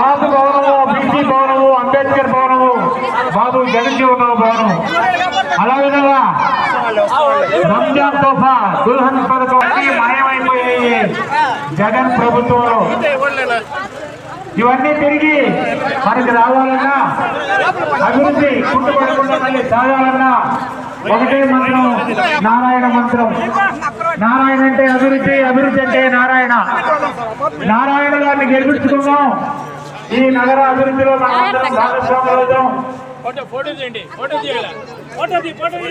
కాపు భవనము బీసీ భవనము అంబేద్కర్ భవనము. బాబు జగజ్జీవనరావు భవనం. అలా విధంగా రంజాన్ తోఫా దుల్హన్ పథకం మాయమైపోయాయి జగన్ ప్రభుత్వంలో. ఇవన్నీ తిరిగి మనకి రావాలన్నా అభివృద్ధి కుంటుపడకుండా మళ్ళీ సాగాలన్నా ఒకటే మంత్రం నారాయణ మంత్రం. నారాయణ అంటే అభివృద్ధి అభివృద్ధి అంటే నారాయణ. నారాయణ గారిని గెలిపించుకున్నాం ఈ నగర అభివృద్ధిలో మనందరం భాగస్వాములు అవుదాం ఫోటో ఫోటో తీయండి. ఫోటో తీయాలి? ఫోటో తీ ఫోటో తీ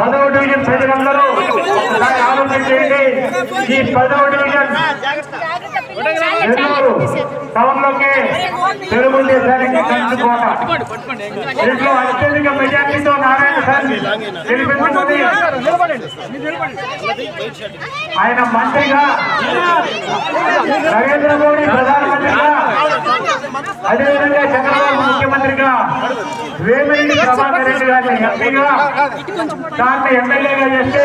పదవ డివిజన్ ప్రజలందరూ ఒకసారి ఆలోచన చేయండి. ఈ పదవ డివిజన్ నెల్లూరు టౌన్లోకి తెలుగుదేశానికి కంచుకోట దీంట్లో అత్యధిక మెజార్టీతో నారాయణ సార్ గెలిపించుకుంది ఆయన మంత్రిగా నరేంద్ర మోడీ ప్రధానమంత్రిగా అదేవిధంగా చంద్రబాబు ముఖ్యమంత్రిగా వేమిరెడ్డి ప్రభాకర్ రెడ్డి గారిని ఎంపీగా దాన్ని ఎమ్మెల్యేగా చేస్తే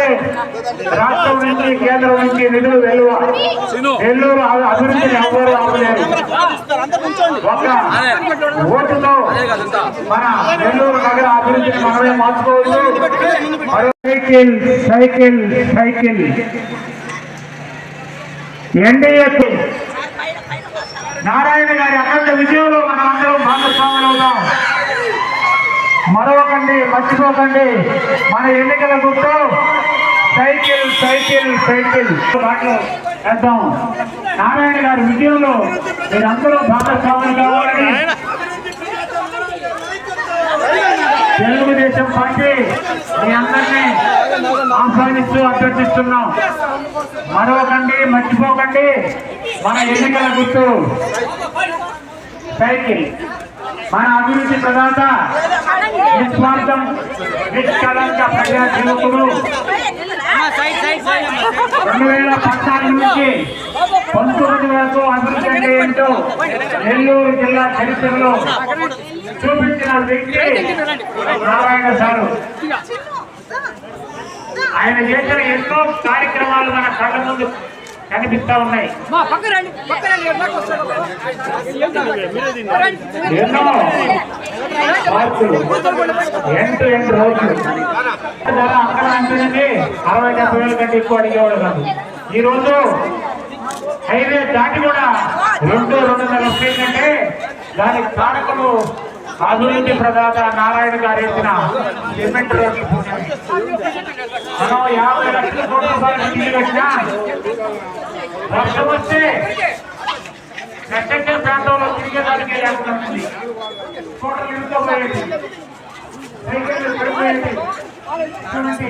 రాష్ట్రం నుంచి కేంద్రం నుంచి నిధులు వెలువ నెల్లూరు అభి- అభివృద్ధిని ఎవ్వరూ ఆపలేరు. ఒక ఓటుతో మన నెల్లూరు నగర అభివృద్ధిని మనమే మార్చుకోవచ్చు. మరో సైకిల్ సైకిల్. సైకిల్ ఎన్డీఏకు నారాయణ గారి అఖండ విజయంలో మనం అందరం భాగస్వాములు అవుదాం మరొకండి మర్చిపోకండి. మన ఎన్నికల గుర్తు. Cycle cycle cycle. మాటలు వేద్దాం. నారాయణ గారి విజయంలో మీరందరూ భాగస్వాములు కావాలని తెలుగుదేశం పార్టీ మీ అందరినీ ఆహ్వానిస్తూ అభ్యర్థిస్తున్నాం. మరవకండి మర్చిపోకండి. మన ఎన్నికల గుర్తు. సైకిల్ మన అభివృద్ధి ప్రదాత నిస్వార్థం నిష్కలంక ప్రజా సేవకుడు. రెండు వేల పద్నాలుగు నుంచి పంతొమ్మిది వరకు అభివృద్ధి అంటే ఏంటో నెల్లూరు జిల్లా చరిత్రలో చూపించిన వ్యక్తి నారాయణ సారు. ఆయన చేసిన ఎన్నో కార్యక్రమాలు మన కళ్ళ ముందు కనిపిస్తా ఉన్నాయి. ఎన్నో మార్పులు రోజులు ధర అక్కడ అంటేనే అరవై డెబ్బై వేల కంటే ఎక్కువ అడిగేవాడు కాదు. ఈ రోజు హైవే దాటి కూడా రెండు రెండున్నర వస్తుందంటే దానికి కారకులు అభివృద్ధి ప్రదాత నారాయణ గారు వేసిన సిమెంట్. మనం యాభై లక్షల కోట్ల రూపాయలు ఇల్లు కట్టినా వర్షం వస్తే ప్రాంతంలో తిరిగేదానికి లేకుండా. సైకిళ్ళు పడిపోయేది. చూడండి,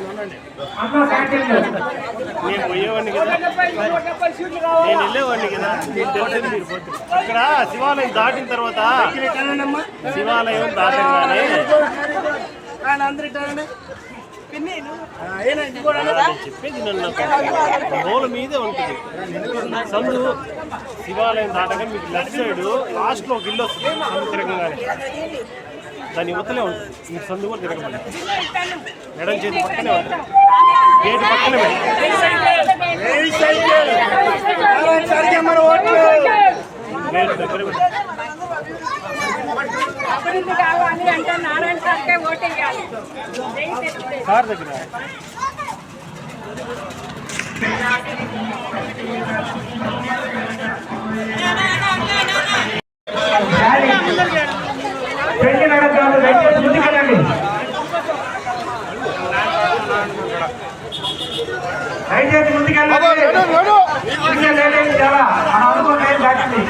నేను పోయేవాడిని కదా. నేను వెళ్ళేవాడిని కదా. మీకు తెలిసింది మీరు పోతే. ఇక్కడ శివాలయం దాటిన తర్వాత శివాలయం దాటంగానే నేను చెప్పేది నన్ను మూల మీదే ఉంటుంది. సందు శివాలయం దాటగా మీకు లెఫ్ట్ సైడ్ లాస్ట్లో ఒక ఇల్లు వస్తుంది. తిరగగానే దాని యువతలే ఉంటుంది. ఈ సందు కూడా తిరగమని ఎడం చేతి పక్కనే ఉంటుంది. గేటు పక్కనే గేటు దగ్గర పెట్టి. అభివృద్ధి కావాలి అంటే నారాయణ సార్కే ఓటేయాలి జై తెలుగుదేశం. కార్ దగ్గర పెళ్ళి నడకాలు దయచేసి ముందుకెళ్ళండి దయచేసి ముందుకెళ్ళండి. చాలా మన అనుకున్న టైం దాటింది.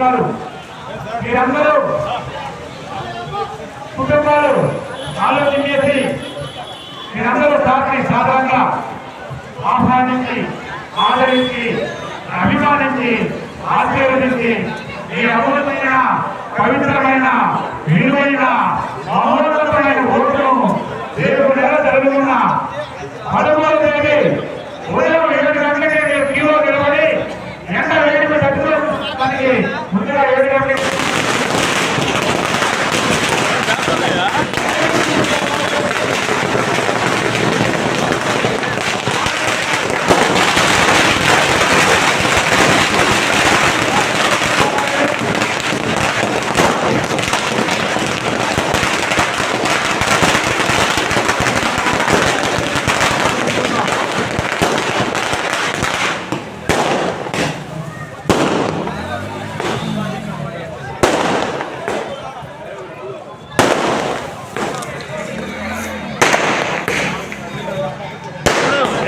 చేస్తున్నారు మీరందరూ కుటుంబాలు ఆలోచన చేసి మీరందరూ సాక్షి సాధారణంగా ఆహ్వానించి ఆదరించి అభిమానించి ఆశీర్వదించి ఈ అమూల్యమైన పవిత్రమైన విలువైన అమూల్యమైన తట్టుకోవడానికి ముందుగా ఏడు గంటలకి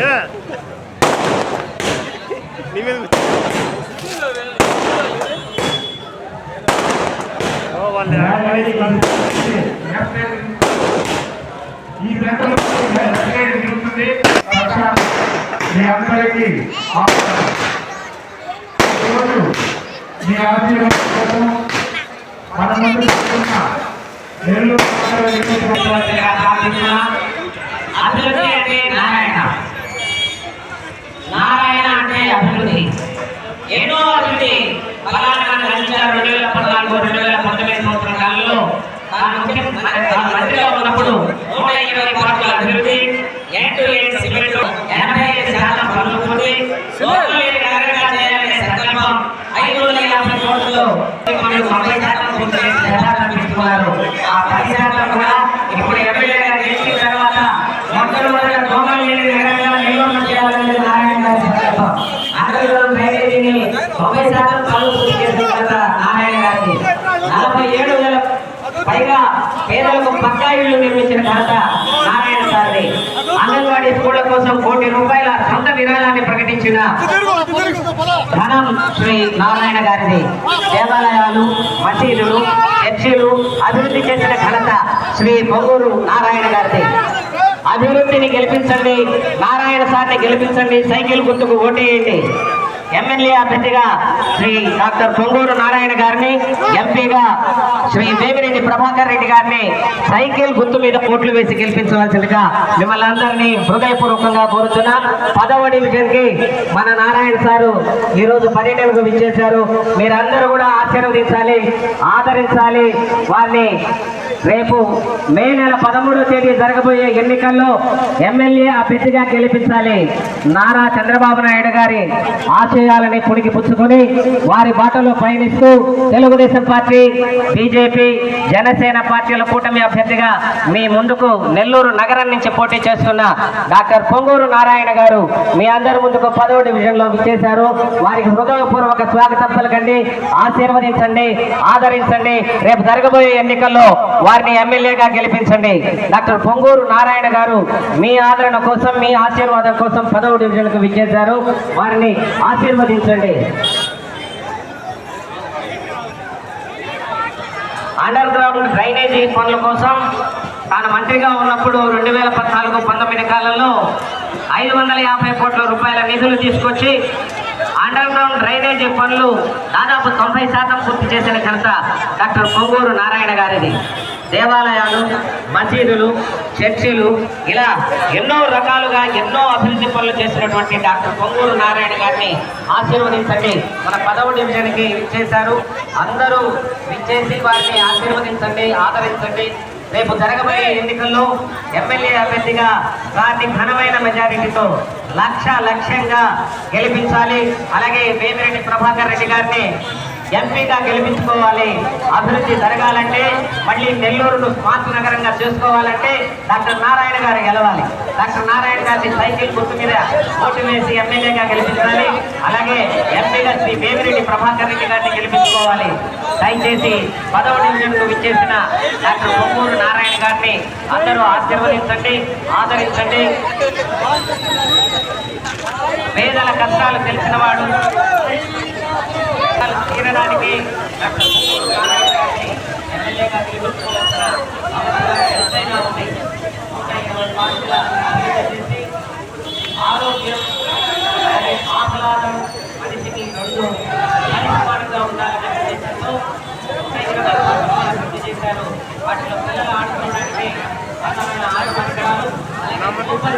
ఏ? నీ మీద కూర్చో. ఓ, వాళ్ళు ఈ గంటలో జరుగుతుంది మీ అందరికీ ఆహ్వానం. ఈరోజు మీ ఆశీర్వాదం కోసం మన ముందు కూర్చున్న నెల్లూరు నగర నియోజకవర్గానికి ప్రార్థిస్తున్నా. అభివృద్ధి అంటే నారాయణ నారాయణ అంటే అభివృద్ధి ఎన్నో అభివృద్ధి ఫలానా అందించారు రెండు వేల పద్నాలుగు రెండు వేల పంతొమ్మిది సంవత్సరం కాలంలో తాను ముఖ్య- తాను మంత్రిగా ఉన్నప్పుడు నూట ఇరవై కోట్ల అభివృద్ధి ఎండ్ టు ఎండ్ సిమెంట్ ఎనభై ఐదు శాతం పనులు పూర్తి లోపల లేని నగరంగా చేయాలనే సంకల్పం ఐదు వందల యాభై కోట్లు పనులు తొంభై శాతం పూర్తి చేసి యథార్థం పెట్టుకున్నారు ఆ పది శాతం కూడా ఇప్పుడు ఎమ్మెల్యేగా గెలిచిన తర్వాత మొట్టమొదటి దోమలు లేని నగరంగా నెల్లూరు చేయాలనేది నారాయణ గారి సంకల్పం అందరిలో డ్రైనేజీని తొంభై శాతం పనులు పూర్తి చేసిన ఘనత నారాయణ గారికి నలభై ఏడు వేల పైగా పేదలకు పక్కా చేసిన ఘనత నారాయణ సార్ది అంగన్వాడీ స్కూళ్ళ కోసం కోటి రూపాయల సొంత విరాళాన్ని ప్రకటించిన ధనం శ్రీ నారాయణ గారిది. దేవాలయాలు మసీదులు చర్చిలు అభివృద్ధి చేసిన ఘనత శ్రీ పొంగూరు నారాయణ గారిది. అభివృద్ధిని గెలిపించండి నారాయణ సార్ని గెలిపించండి సైకిల్ గుర్తుకు ఓటేయండి. ఎమ్మెల్యే అభ్యర్థిగా శ్రీ డాక్టర్ పొంగూరు నారాయణ గారిని ఎంపీగా శ్రీ దేవిరెడ్డి ప్రభాకర్ రెడ్డి గారిని సైకిల్ గుర్తు మీద ఓట్లు వేసి గెలిపించవలసిందిగా మిమ్మల్ని అందరినీ హృదయపూర్వకంగా కోరుతున్నా. పదవ డివిజన్కి మన నారాయణ సారు ఈరోజు పర్యటనకు విచ్చేశారు. మీరందరూ కూడా ఆశీర్వదించాలి ఆదరించాలి. వారిని రేపు మే నెల పదమూడో తేదీ జరగబోయే ఎన్నికల్లో ఎమ్మెల్యే అభ్యర్థిగా గెలిపించాలి. నారా చంద్రబాబు నాయుడు గారి ఆశయాలని పుణికి పుచ్చుకొని వారి బాటలో పయనిస్తూ తెలుగుదేశం పార్టీ బీజేపీ జనసేన పార్టీల కూటమి అభ్యర్థిగా మీ ముందుకు నెల్లూరు నగరం నుంచి పోటీ చేస్తున్న డాక్టర్ పొంగూరు నారాయణ గారు మీ అందరి ముందుకు పదవ డివిజన్లో చేశారు. వారికి హృదయపూర్వక స్వాగతం పలకండి ఆశీర్వదించండి ఆదరించండి. రేపు జరగబోయే ఎన్నికల్లో వారిని ఎమ్మెల్యేగా గెలిపించండి. డాక్టర్ పొంగూరు నారాయణ గారు మీ ఆదరణ కోసం మీ ఆశీర్వాదం కోసం పదవ డివిజన్కు విచ్చేశారు. వారిని ఆశీర్వదించండి. అండర్ గ్రౌండ్ డ్రైనేజీ పనుల కోసం తాను మంత్రిగా ఉన్నప్పుడు రెండు వేల పద్నాలుగు పంతొమ్మిది కాలంలో ఐదు వందల యాభై కోట్ల రూపాయల నిధులు తీసుకొచ్చి అండర్ గ్రౌండ్ డ్రైనేజీ పనులు దాదాపు తొంభై శాతం పూర్తి చేసిన ఘనత డాక్టర్ పొంగూరు నారాయణ గారిది. దేవాలయాలు మసీదులు చర్చిలు ఇలా ఎన్నో రకాలుగా ఎన్నో అభివృద్ధి పనులు చేసినటువంటి డాక్టర్ పొంగూరు నారాయణ గారిని ఆశీర్వదించండి. మన పదవ డివిజన్కి ఇచ్చేశారు అందరూ విచ్చేసి వారిని ఆశీర్వదించండి ఆదరించండి. రేపు జరగబోయే ఎన్నికల్లో ఎమ్మెల్యే అభ్యర్థిగా వారిని ఘనమైన మెజారిటీతో లక్ష లక్ష్యంగా గెలిపించాలి. అలాగే వేమిరెడ్డి ప్రభాకర్ రెడ్డి గారిని ఎంపీగా గెలిపించుకోవాలి. అభివృద్ధి జరగాలంటే మళ్ళీ నెల్లూరును స్మార్ట్ నగరంగా చేసుకోవాలంటే డాక్టర్ నారాయణ గారు గెలవాలి. డాక్టర్ నారాయణ గారిని సైకిల్ గుర్తు మీద ఓటు వేసి ఎమ్మెల్యేగా గెలిపించాలి. అలాగే ఎంపీగా శ్రీ వేమిరెడ్డి ప్రభాకర్ రెడ్డి గారిని గెలిపించుకోవాలి. దయచేసి పదవ డివిజన్కు విచ్చేసిన డాక్టర్ పొమ్మూరు నారాయణ గారిని అందరూ ఆశీర్వదించండి ఆదరించండి. పేదల కష్టాలు తెలిసినవాడు కష్టాలు తీరడానికి ఎమ్మెల్యేగా ఆరోగ్యం మనిషికి రెండు పరిష్కారంగా ఉండాలనే చేశారు వాటిలో పిల్లలు ఆడుకోవడానికి వాతావరణ ఆరు పరికరాలు అలాగే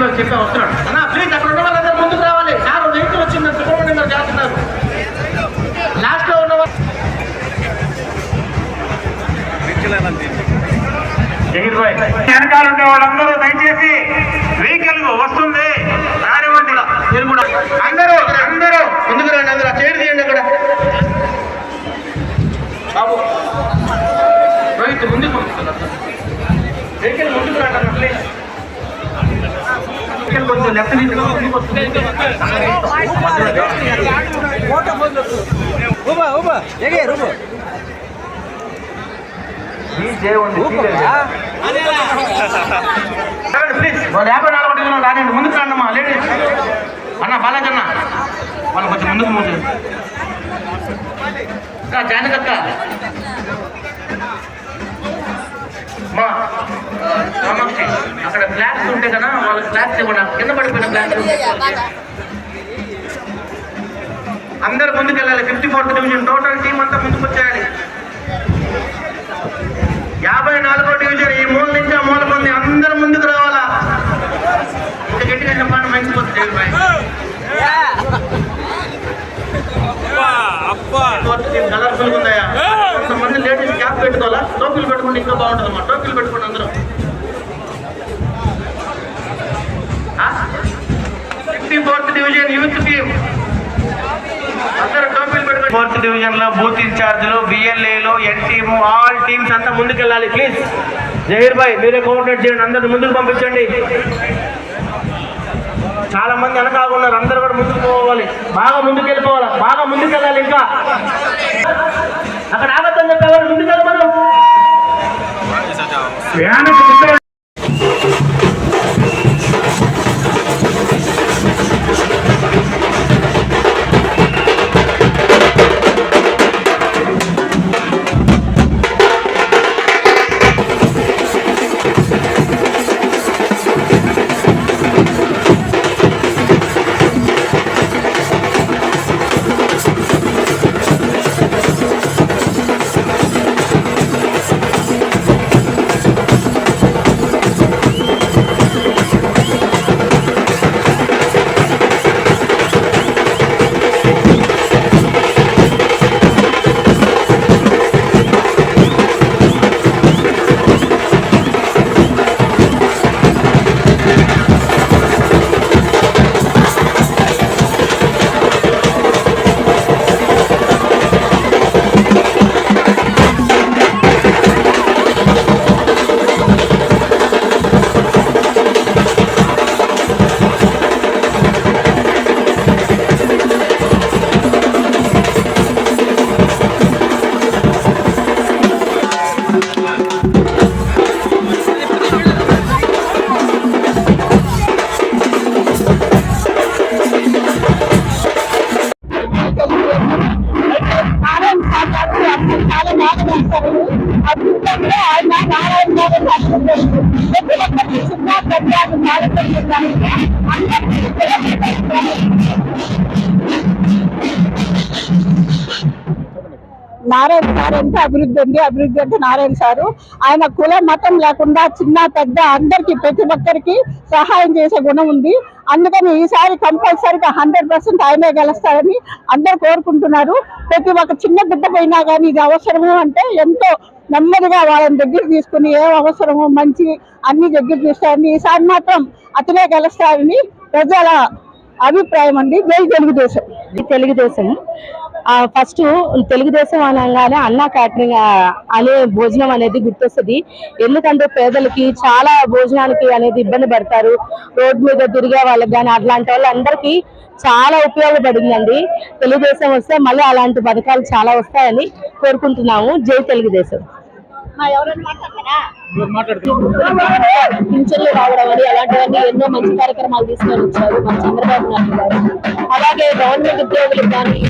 బాబు చెప్పా వస్తున్నాడు. అన్న ప్లీజ్ అక్కడ ఉన్న వాళ్ళందరూ ముందుకు రావాలి. సార్ వెహికల్ వచ్చింది సుబ్రహ్మణ్యం గారు చేస్తున్నారు. లాస్ట్లో ఉన్న వాళ్ళు వెనకాల ఉండే వాళ్ళందరూ దయచేసి వెహికల్ వస్తుంది అందరూ అందరూ. ముందుకు రండి అందరూ చేరు తీయండి అక్కడ. బాబు. రోహిత్ ముందుకు వెహికల్ ముందుకు రండి ప్లీజ్. వెహికల్ కొంచెం లెఫ్ట్ ముందుకు వస్తుంది. ప్లీజ్. వాళ్ళు యాభై నాలుగు అడుగులు రానండి ముందుకు రండి అమ్మా లేడీస్. అన్న బాలాజీ అన్న వాళ్ళు కొంచెం ముందుకు ముందు అక్క జానకక్క మా కామాక్షి అక్కడ ఫ్లాట్స్ ఉంటే కదా వాళ్ళకి ఫ్లాట్స్ ఇవ్వండి కింద పడిపోయిన ఫ్లాట్స్ అందరు ముందుకు వెళ్ళాలి fifty fourth division total team అంతా ముందుకు వచ్చేయాలి యాభై నాలుగో డివిజన్ ఈ మూడు మూల ఇంకా బాగుంటుంది అన్నమాట టోపీలు పెట్టుకోండి అందరూ. Fifty fourth division youth team అందరూ టోపీలు పెట్టుకోండి. ఫోర్త్ డివిజన్లో బూత్ ఇన్ఛార్జ్లు బిఎల్ఏలు ఎన్ టీమ్ ఆల్ టీమ్స్ అంతా ముందుకెళ్ళాలి. ప్లీజ్. జహీర్ భాయ్ మీరే కోఆర్డినేట్ చేయండి. అందరిని ముందుకు పంపించండి. చాలా మంది వెనకాల ఉన్నారు. అందరూ కూడా ముందుకు పోవాలి. బాగా ముందుకు వెళ్ళిపోవాలి బాగా ముందుకు వెళ్ళాలి ఇంకా. అక్కడ ఆగద్దని చెప్పేవారు ముందుకు వెళ్ళమను Vean, పెద్ద నారాయణ సార్ అంటే అభివృద్ధి ఉంది అభివృద్ధి అంటే నారాయణ సారు. ఆయన కుల మతం లేకుండా చిన్న పెద్ద అందరికి ప్రతి ఒక్కరికి సహాయం చేసే గుణం ఉంది. అందుకని ఈసారి కంపల్సరీగా హండ్రెడ్ పర్సెంట్ ఆయనే గెలుస్తారని అందరు కోరుకుంటున్నారు. ప్రతి ఒక్క చిన్న బిడ్డ పోయినా కానీ ఇది అవసరము అంటే ఎంతో నెమ్మదిగా వాళ్ళని దగ్గర తీసుకుని ఏ అవసరమో మంచి అన్ని దగ్గర తీస్తారని ఈసారి మాత్రం అతనే గెలుస్తారని ప్రజల అభిప్రాయం అండి. జై తెలుగుదేశం. తెలుగుదేశం. ఫస్ట్ తెలుగుదేశం అనగానే అన్న క్యాటరింగ్ అనే భోజనం అనేది గుర్తొస్తుంది. ఎందుకంటే పేదలకి చాలా భోజనానికి అనేది ఇబ్బంది పడతారు. రోడ్ మీద తిరిగే వాళ్ళకి కానీ అట్లాంటి వాళ్ళందరికీ చాలా ఉపయోగపడిందండి. తెలుగుదేశం వస్తే మళ్ళీ అలాంటి పథకాలు చాలా వస్తాయని కోరుకుంటున్నాము. జై తెలుగుదేశం. పింఛన్లు రావడం అని అలాంటివన్నీ ఎన్నో మంచి కార్యక్రమాలు తీసుకొని వచ్చారు మన చంద్రబాబు నాయుడు గారు. అలాగే గవర్నమెంట్ ఉద్యోగులకు కానీ